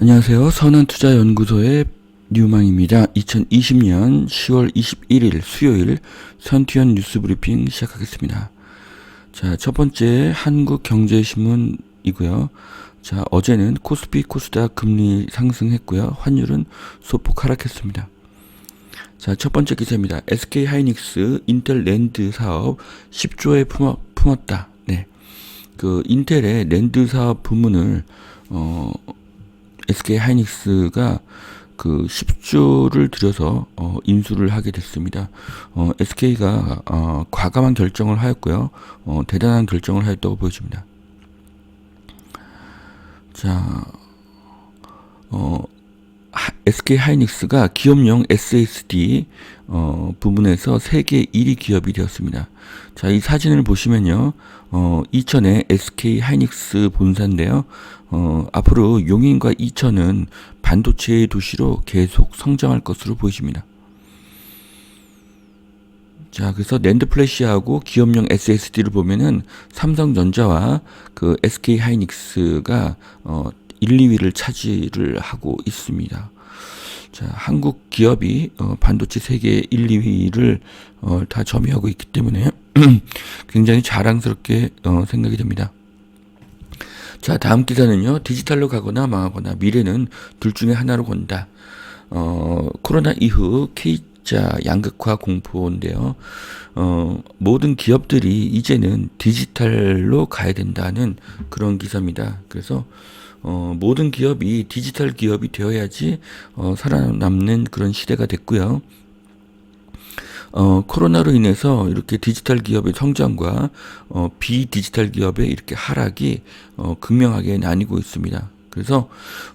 안녕하세요. 선한투자연구소의 뉴망입니다. 2020년 10월 21일 수요일 선투연 뉴스 브리핑 시작하겠습니다. 자, 첫 번째 한국경제신문이고요. 자, 어제는 코스피 코스닥 금리 상승했고요. 환율은 소폭 하락했습니다. 자, 첫 번째 기사입니다. SK 하이닉스 인텔 랜드 사업 10조에 품어, 품었다. 네. 그 인텔의 랜드 사업 부문을 어 SK 하이닉스가 그 10조를 들여서 어, 인수를 하게 됐습니다. 어, SK가 어, 과감한 결정을 하였고요. 어, 대단한 결정을 하였다고 보여집니다. 자, 어, 하, SK 하이닉스가 기업용 SSD 어, 부분에서 세계 1위 기업이 되었습니다. 자, 이 사진을 보시면요. 어, 이천의 SK 하이닉스 본사인데요. 어, 앞으로 용인과 이천은 반도체의 도시로 계속 성장할 것으로 보이십니다. 자, 그래서 랜드 플래시하고 기업용 SSD를 보면은 삼성전자와 그 SK 하이닉스가 어 1, 2위를 차지를 하고 있습니다. 자, 한국 기업이 어 반도체 세계 1, 2위를 어 다 점유하고 있기 때문에 굉장히 자랑스럽게 어 생각이 됩니다. 자, 다음 기사는요. 디지털로 가거나 망하거나 미래는 둘 중에 하나로 건다. 어, 코로나 이후 K자 양극화 공포인데요. 어, 모든 기업들이 이제는 디지털로 가야 된다는 그런 기사입니다. 그래서 어, 모든 기업이 디지털 기업이 되어야지 어, 살아남는 그런 시대가 됐고요. 어, 코로나로 인해서 이렇게 디지털 기업의 성장과 어, 비디지털 기업의 이렇게 하락이 어, 극명하게 나뉘고 있습니다. 그래서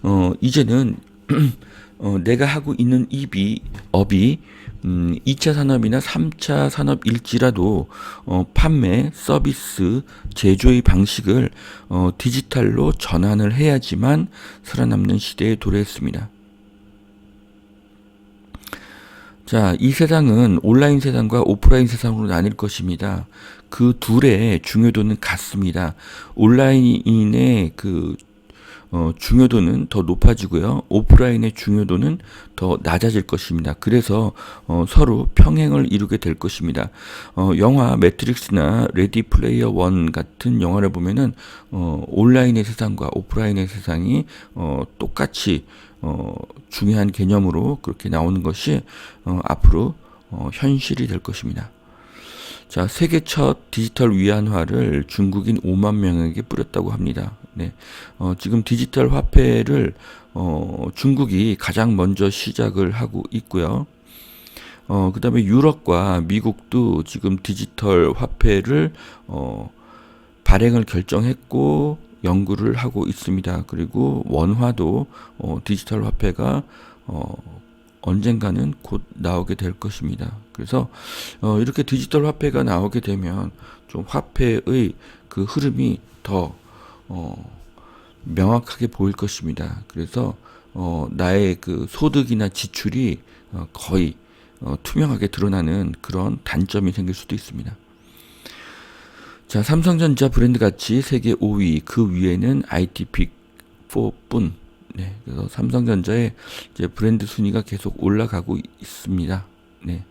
어, 이제는 어, 내가 하고 있는 이비 업이 음, 2차 산업이나 3차 산업일지라도 어, 판매, 서비스, 제조의 방식을 어, 디지털로 전환을 해야지만 살아남는 시대에 도래했습니다. 자, 이 세상은 온라인 세상과 오프라인 세상으로 나뉠 것입니다. 그 둘의 중요도는 같습니다. 온라인의 그 어, 중요도는 더 높아지고요. 오프라인의 중요도는 더 낮아질 것입니다. 그래서 어, 서로 평행을 이루게 될 것입니다. 어, 영화 매트릭스나 레디 플레이어 원 같은 영화를 보면은 어, 온라인의 세상과 오프라인의 세상이 어, 똑같이 어, 중요한 개념으로 그렇게 나오는 것이 어, 앞으로 어, 현실이 될 것입니다. 자, 세계 첫 디지털 위안화를 중국인 5만 명에게 뿌렸다고 합니다. 네. 어, 지금 디지털 화폐를 어, 중국이 가장 먼저 시작을 하고 있고요. 어, 그 다음에 유럽과 미국도 지금 디지털 화폐를 어, 발행을 결정했고 연구를 하고 있습니다. 그리고 원화도 어, 디지털 화폐가 어, 언젠가는 곧 나오게 될 것입니다. 그래서 어, 이렇게 디지털 화폐가 나오게 되면 좀 화폐의 그 흐름이 더 어, 명확하게 보일 것입니다. 그래서 어, 나의 그 소득이나 지출이 어, 거의 어, 투명하게 드러나는 그런 단점이 생길 수도 있습니다. 자, 삼성전자 브랜드 가치 세계 5위, 그 위에는 IT 픽4뿐. 네, 그래서 삼성전자의 이제 브랜드 순위가 계속 올라가고 있습니다. 네.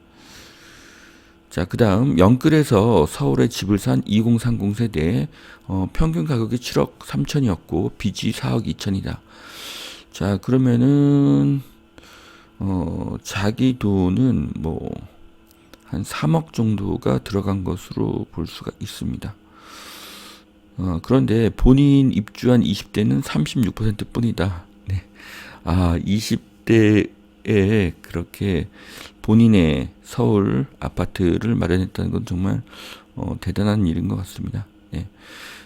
자, 그 다음, 영끌에서 서울에 집을 산 2030 세대, 어, 평균 가격이 7억 3천이었고, 빚이 4억 2천이다. 자, 그러면은, 어, 자기 돈은 뭐, 한 3억 정도가 들어간 것으로 볼 수가 있습니다. 어, 그런데 본인 입주한 20대는 36% 뿐이다. 네. 아, 20대 에 그렇게 본인의 서울 아파트를 마련했다는 건 정말 어, 대단한 일인 것 같습니다. 네.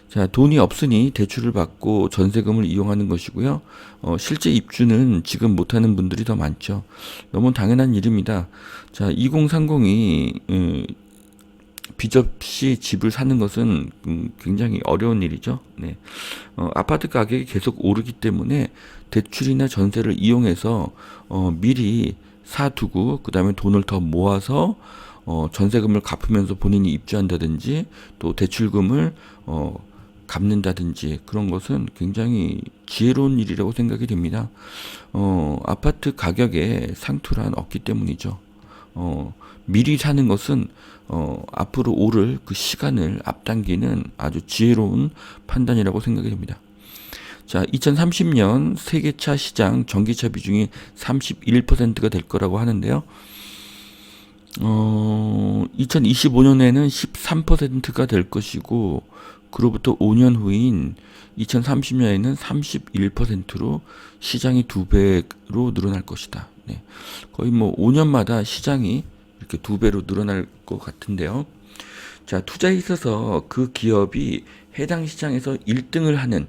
자, 돈이 없으니 대출을 받고 전세금을 이용하는 것이고요. 어, 실제 입주는 지금 못하는 분들이 더 많죠. 너무 당연한 일입니다. 자, 2030이 음, 빚 없이 집을 사는 것은 음, 굉장히 어려운 일이죠. 네. 어, 아파트 가격이 계속 오르기 때문에 대출이나 전세를 이용해서 어, 미리 사두고 그 다음에 돈을 더 모아서 어, 전세금을 갚으면서 본인이 입주한다든지 또 대출금을 어, 갚는다든지 그런 것은 굉장히 지혜로운 일이라고 생각이 됩니다. 어, 아파트 가격에 상투란 없기 때문이죠. 어, 미리 사는 것은 어, 앞으로 오를 그 시간을 앞당기는 아주 지혜로운 판단이라고 생각이 됩니다. 자, 2030년 세계차 시장 전기차 비중이 31%가 될 거라고 하는데요. 어, 2025년에는 13%가 될 것이고, 그로부터 5년 후인 2030년에는 31%로 시장이 두 배로 늘어날 것이다. 네. 거의 뭐 5년마다 시장이 이렇게 두 배로 늘어날 것 같은데요. 자, 투자에 있어서 그 기업이 해당 시장에서 1등을 하는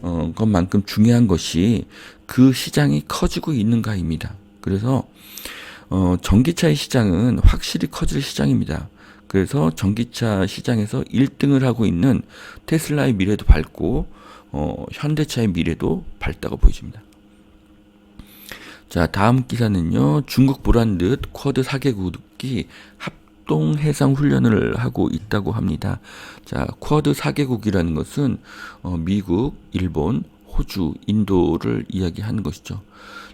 어, 것만큼 중요한 것이 그 시장이 커지고 있는가입니다. 그래서 어, 전기차의 시장은 확실히 커질 시장입니다. 그래서 전기차 시장에서 1등을 하고 있는 테슬라의 미래도 밝고 어, 현대차의 미래도 밝다고 보여집니다. 자, 다음 기사는요. 중국 듯 쿼드 4개국이 합동 해상 훈련을 하고 있다고 합니다. 자, 쿼드 4개국이라는 것은 어, 미국, 일본, 호주, 인도를 이야기하는 것이죠.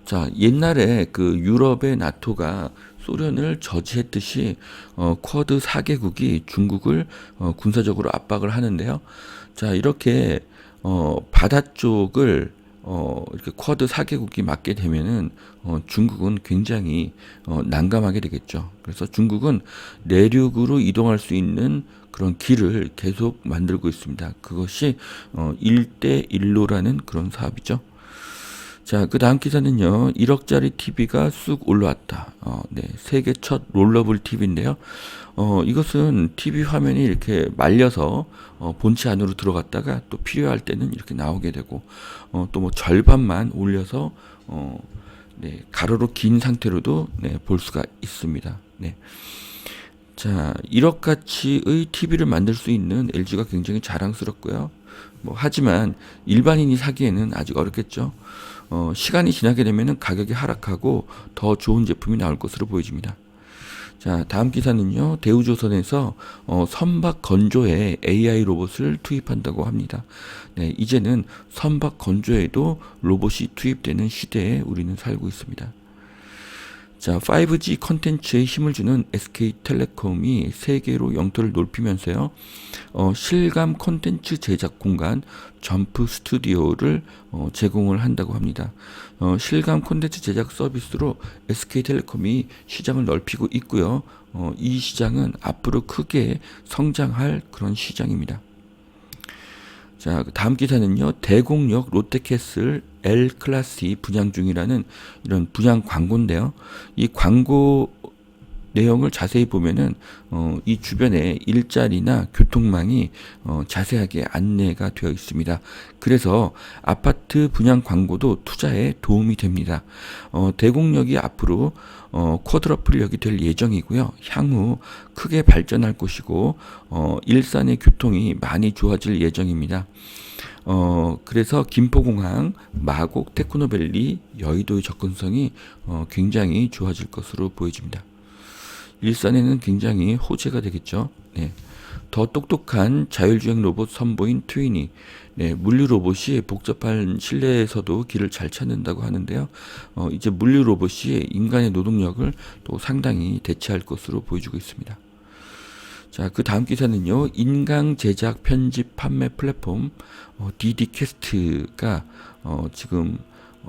자, 옛날에 그 유럽의 나토가 소련을 저지했듯이 어, 쿼드 4개국이 중국을 어, 군사적으로 압박을 하는데요. 자, 이렇게 어, 바다 쪽을 어, 이렇게 쿼드 4개국이 맞게 되면은 어, 중국은 굉장히 어, 난감하게 되겠죠. 그래서 중국은 내륙으로 이동할 수 있는 그런 길을 계속 만들고 있습니다. 그것이 어, 1대 1로라는 그런 사업이죠. 자, 그 다음 기사는요, 1억짜리 TV가 쑥 올라왔다. 어, 네, 세계 첫 롤러블 TV인데요. 어, 이것은 TV 화면이 이렇게 말려서 어, 본체 안으로 들어갔다가 또 필요할 때는 이렇게 나오게 되고, 어, 또 뭐 절반만 올려서, 어, 네, 가로로 긴 상태로도 네, 볼 수가 있습니다. 네. 자, 1억 가치의 TV를 만들 수 있는 LG가 굉장히 자랑스럽고요. 뭐, 하지만 일반인이 사기에는 아직 어렵겠죠. 어, 시간이 지나게 되면 가격이 하락하고 더 좋은 제품이 나올 것으로 보여집니다. 자, 다음 기사는요, 대우조선에서 어, 선박 건조에 AI 로봇을 투입한다고 합니다. 네, 이제는 선박 건조에도 로봇이 투입되는 시대에 우리는 살고 있습니다. 자, 5G 컨텐츠에 힘을 주는 SK텔레콤이 세계로 영토를 넓히면서요, 어, 실감 컨텐츠 제작 공간 점프 스튜디오를 어, 제공을 한다고 합니다. 어, 실감 콘텐츠 제작 서비스로 SK텔레콤이 시장을 넓히고 있고요. 어, 이 시장은 앞으로 크게 성장할 그런 시장입니다. 자, 그 다음 기사는요. 대공역 롯데캐슬 L 클래스 분양 중이라는 이런 분양 광고인데요. 이 광고 내용을 자세히 보면은 어, 이 주변에 일자리나 교통망이 어, 자세하게 안내가 되어 있습니다. 그래서 아파트 분양 광고도 투자에 도움이 됩니다. 어, 대공역이 앞으로 어, 쿼드러플역이 될 예정이고요. 향후 크게 발전할 것이고 어, 일산의 교통이 많이 좋아질 예정입니다. 어, 그래서 김포공항, 마곡, 테크노밸리, 여의도의 접근성이 어, 굉장히 좋아질 것으로 보여집니다. 일산에는 굉장히 호재가 되겠죠. 네. 더 똑똑한 자율주행 로봇 선보인 트위니. 네, 물류 로봇이 복잡한 실내에서도 길을 잘 찾는다고 하는데요. 어, 이제 물류 로봇이 인간의 노동력을 또 상당히 대체할 것으로 보여주고 있습니다. 자, 그 다음 기사는요. 인강 제작 편집 판매 플랫폼 어, 디디캐스트가 어, 지금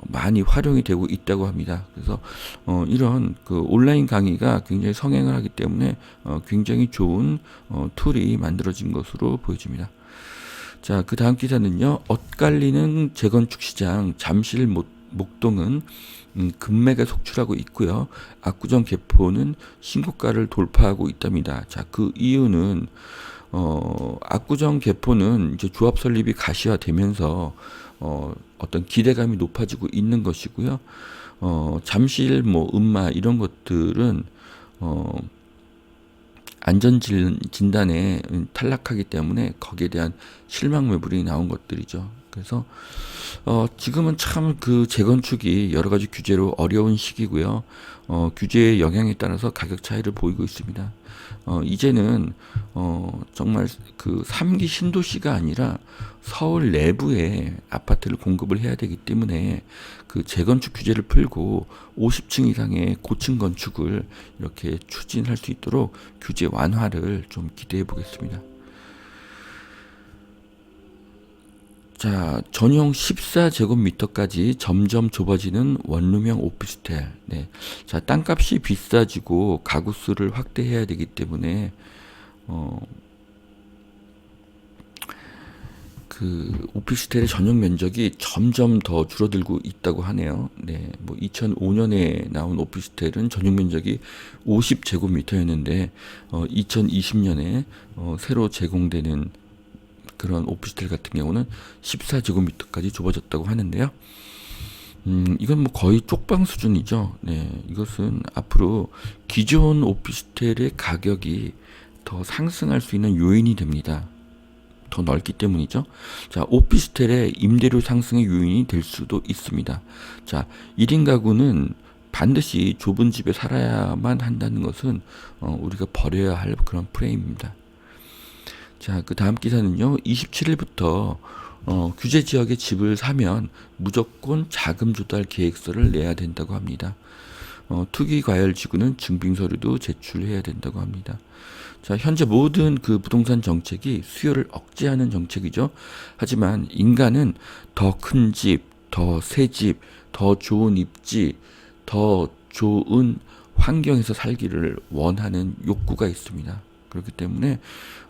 많이 활용이 되고 있다고 합니다. 그래서 어, 이런 그 온라인 강의가 굉장히 성행을 하기 때문에 어, 굉장히 좋은 어, 툴이 만들어진 것으로 보여집니다. 자, 그 다음 기사는요. 엇갈리는 재건축 시장 잠실 못, 목동은 음, 금매가 속출하고 있고요. 압구정 개포는 신고가를 돌파하고 있답니다. 자, 그 이유는 어, 압구정 개포는 이제 조합 설립이 가시화되면서 어, 어떤 기대감이 높아지고 있는 것이고요. 어, 잠실 뭐 음마 이런 것들은 어, 안전 진단에 탈락하기 때문에 거기에 대한 실망 매물이 나온 것들이죠. 그래서 어, 지금은 참 그 재건축이 여러 가지 규제로 어려운 시기고요. 어, 규제의 영향에 따라서 가격 차이를 보이고 있습니다. 어, 이제는 어, 정말 그 3기 신도시가 아니라 서울 내부에 아파트를 공급을 해야 되기 때문에 그 재건축 규제를 풀고 50층 이상의 고층 건축을 이렇게 추진할 수 있도록 규제 완화를 좀 기대해 보겠습니다. 자, 전용 14제곱미터까지 점점 좁아지는 원룸형 오피스텔. 네. 자, 땅값이 비싸지고 가구 수를 확대해야 되기 때문에 어, 그 오피스텔의 전용 면적이 점점 더 줄어들고 있다고 하네요. 네, 뭐 2005년에 나온 오피스텔은 전용 면적이 50제곱미터였는데 어, 2020년에 어, 새로 제공되는 그런 오피스텔 같은 경우는 14제곱미터까지 좁아졌다고 하는데요. 음, 이건 뭐 거의 쪽방 수준이죠. 네, 이것은 앞으로 기존 오피스텔의 가격이 더 상승할 수 있는 요인이 됩니다. 더 넓기 때문이죠. 자, 오피스텔의 임대료 상승의 요인이 될 수도 있습니다. 자, 1인 가구는 반드시 좁은 집에 살아야만 한다는 것은 어, 우리가 버려야 할 그런 프레임입니다. 자, 그 다음 기사는요. 27일부터 어, 규제 지역에 집을 사면 무조건 자금 조달 계획서를 내야 된다고 합니다. 어, 투기 과열 지구는 증빙 서류도 제출해야 된다고 합니다. 자, 현재 모든 그 부동산 정책이 수요를 억제하는 정책이죠. 하지만 인간은 더 큰 집, 더 새 집, 더 좋은 입지, 더 좋은 환경에서 살기를 원하는 욕구가 있습니다. 그렇기 때문에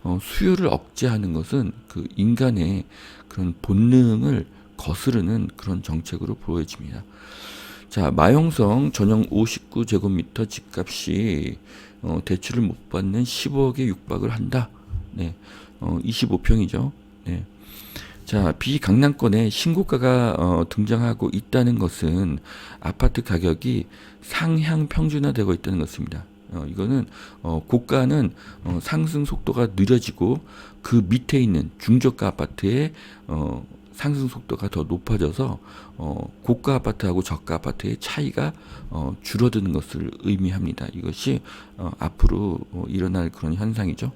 어, 수요를 억제하는 것은 그 인간의 그런 본능을 거스르는 그런 정책으로 보여집니다. 자, 마용성 전용 59제곱미터 집값이 어, 대출을 못 받는 10억에 육박을 한다. 네, 어, 25평이죠. 네. 자, 비강남권에 신고가가 어, 등장하고 있다는 것은 아파트 가격이 상향 평준화되고 있다는 것입니다. 어, 이거는 어, 고가는 어, 상승 속도가 느려지고 그 밑에 있는 중저가 아파트의 어, 상승 속도가 더 높아져서 어, 고가 아파트하고 저가 아파트의 차이가 어, 줄어드는 것을 의미합니다. 이것이 어, 앞으로 어, 일어날 그런 현상이죠.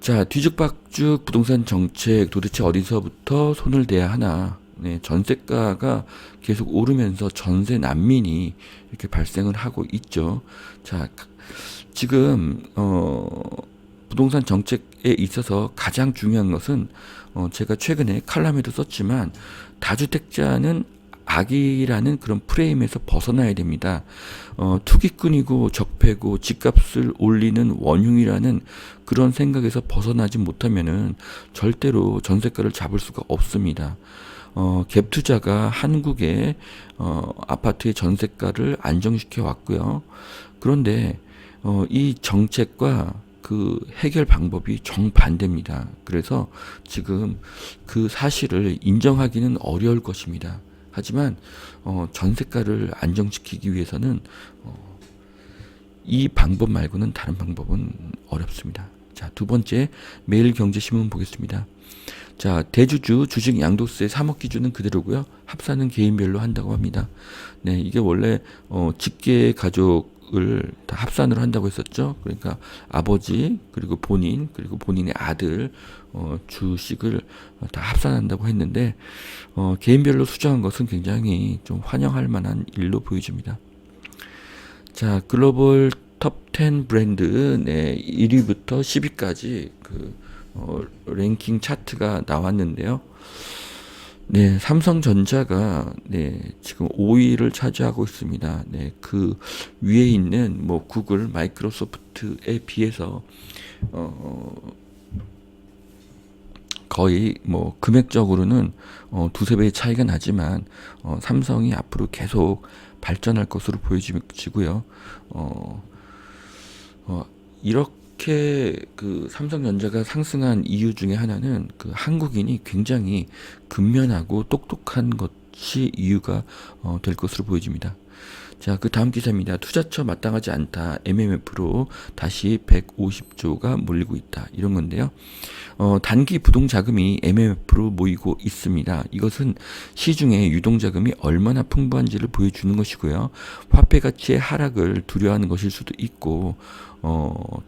자, 뒤죽박죽 부동산 정책 도대체 어디서부터 손을 대야 하나? 네, 전세가가 계속 오르면서 전세 난민이 이렇게 발생을 하고 있죠. 자, 지금 어 부동산 정책에 있어서 가장 중요한 것은 어 제가 최근에 칼럼에도 썼지만 다주택자는 악이라는 그런 프레임에서 벗어나야 됩니다. 어, 투기꾼이고 적폐고 집값을 올리는 원흉이라는 그런 생각에서 벗어나지 못하면은 절대로 전세가를 잡을 수가 없습니다. 어, 갭 투자가 한국의 어, 아파트의 전세가를 안정시켜 왔고요. 그런데 어, 이 정책과 그 해결 방법이 정반대입니다. 그래서 지금 그 사실을 인정하기는 어려울 것입니다. 하지만 어, 전세가를 안정시키기 위해서는 어, 이 방법 말고는 다른 방법은 어렵습니다. 자, 두 번째 매일경제신문 보겠습니다. 자, 대주주 주식 양도세 3억 기준은 그대로고요. 합산은 개인별로 한다고 합니다. 네, 이게 원래 어 직계 가족을 다 합산으로 한다고 했었죠. 그러니까 아버지 그리고 본인 그리고 본인의 아들 어 주식을 다 합산한다고 했는데 어 개인별로 수정한 것은 굉장히 좀 환영할 만한 일로 보여집니다. 자, 글로벌 톱10 브랜드 네, 1위부터 10위까지 그 어, 랭킹 차트가 나왔는데요. 네, 삼성전자가 네, 지금 5위를 차지하고 있습니다. 네, 그 위에 있는 뭐 구글, 마이크로소프트에 비해서 어 거의 뭐 금액적으로는 어 두세 배의 차이가 나지만 어 삼성이 앞으로 계속 발전할 것으로 보여지고요. 어, 어 이렇게 그 삼성전자가 상승한 이유 중에 하나는 그 한국인이 굉장히 근면하고 똑똑한 것 것이 이유가 어, 될 것으로 보여집니다. 자, 그 다음 기사입니다. 투자처 마땅하지 않다. MMF로 다시 150조가 몰리고 있다. 이런 건데요. 어, 단기 부동 자금이 MMF로 모이고 있습니다. 이것은 시중에 유동 자금이 얼마나 풍부한지를 보여주는 것이고요. 화폐 가치의 하락을 두려워하는 것일 수도 있고, 어,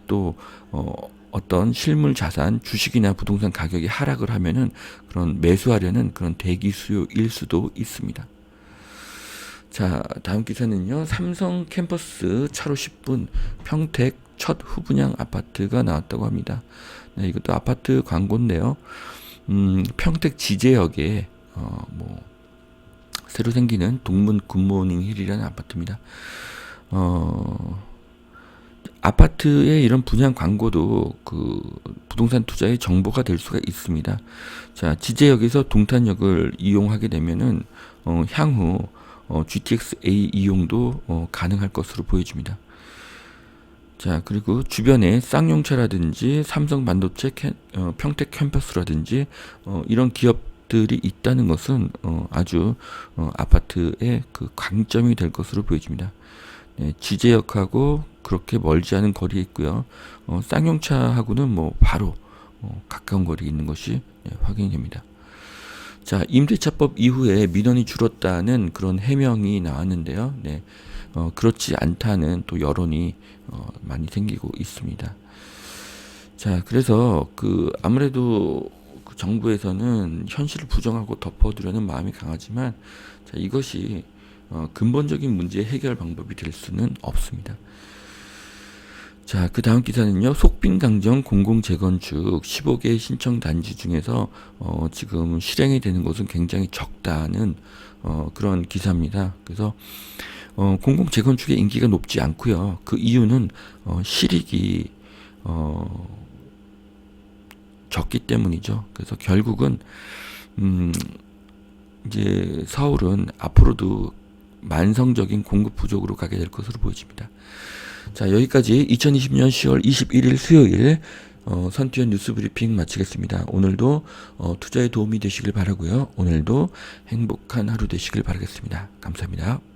또, 어, 어떤 실물 자산, 주식이나 부동산 가격이 하락을 하면은 그런 매수하려는 그런 대기 수요일 수도 있습니다. 자, 다음 기사는요. 삼성 캠퍼스 차로 10분 평택 첫 후분양 아파트가 나왔다고 합니다. 네, 이것도 아파트 광고인데요. 음, 평택 지제역에 어, 뭐 새로 생기는 동문 굿모닝 힐이라는 아파트입니다. 어, 아파트의 이런 분양 광고도 그 부동산 투자의 정보가 될 수가 있습니다. 자, 지제역에서 동탄역을 이용하게 되면은 어, 향후 어, GTX A 이용도 어, 가능할 것으로 보여집니다. 자, 그리고 주변에 쌍용차라든지 삼성 반도체 캠, 어, 평택 캠퍼스라든지 어, 이런 기업들이 있다는 것은 어, 아주 어, 아파트의 그 강점이 될 것으로 보여집니다. 네, 지제역하고 그렇게 멀지 않은 거리에 있고요. 어, 쌍용차하고는 뭐 바로 어, 가까운 거리에 있는 것이 네, 확인이 됩니다. 자, 임대차법 이후에 민원이 줄었다는 그런 해명이 나왔는데요. 네, 어, 그렇지 않다는 또 여론이 어, 많이 생기고 있습니다. 자, 그래서 그 아무래도 그 정부에서는 현실을 부정하고 덮어두려는 마음이 강하지만 자, 이것이 어, 근본적인 문제 해결 방법이 될 수는 없습니다. 자, 그 다음 기사는요. 속빈강정 공공재건축 15개 신청 단지 중에서 어, 지금 실행이 되는 곳은 굉장히 적다는 어, 그런 기사입니다. 그래서 어, 공공재건축의 인기가 높지 않고요. 그 이유는 어, 실익이 어, 적기 때문이죠. 그래서 결국은 음, 이제 서울은 앞으로도 만성적인 공급 부족으로 가게 될 것으로 보여집니다. 자, 여기까지 2020년 10월 21일 수요일 어, 선티원 뉴스 브리핑 마치겠습니다. 오늘도 어, 투자에 도움이 되시길 바라고요. 오늘도 행복한 하루 되시길 바라겠습니다. 감사합니다.